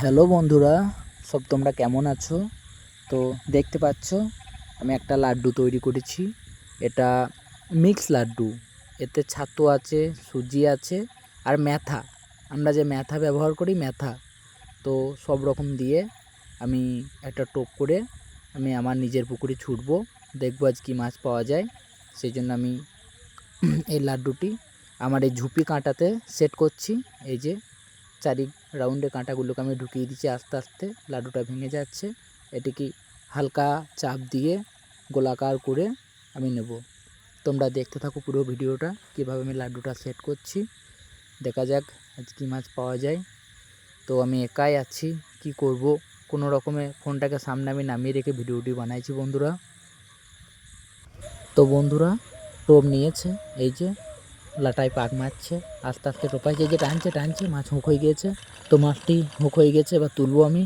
Hello বন্ধুরা, সব তোমরা কেমন আছো? তো দেখতে পাচ্ছ, আমি একটা লাড্ডু তৈরি করেছি। এটা মিক্স লাড্ডু। এতে ছাতু আছে, সুজি আছে আর ম্যাথা। আমরা যে ম্যাথা ব্যবহার করি, ম্যাথা। তো সব রকম দিয়ে আমি একটা টোপ করে আমি আমার নিজের পুকুরে ছুটবো, দেখব আজ কী মাছ পাওয়া যায়। সেই জন্য আমি এই লাড্ডুটি আমার এই ঝুপি কাঁটাতে সেট করছি। এই যে চারি রাউন্ডে কাঁটাগুলোকে আমি ঢুকিয়ে দিচ্ছি আস্তে আস্তে, লাড্ডুটা ভেঙে যাচ্ছে। এটিকে হালকা চাপ দিয়ে গোলাকার করে আমি নেব। তোমরা দেখতে থাকো পুরো ভিডিওটা, কীভাবে আমি লাড্ডুটা সেট করছি। দেখা যাক আজ কী মাছ পাওয়া যায়। তো আমি একাই আছি, কি করব? কোনো রকমে ফোনটাকে সামনে আমি নামিয়ে রেখে ভিডিওটি বানাইছি বন্ধুরা। তো বন্ধুরা টোপ নিয়েছে, এই যে লাটায় পাক মারছে। আস্তে আস্তে টোপাইছে যে টানছে টানছে, মাছ হুঁক হয়ে গিয়েছে। তো মাছটি হুঁক হয়ে গেছে এবার তুলবো আমি।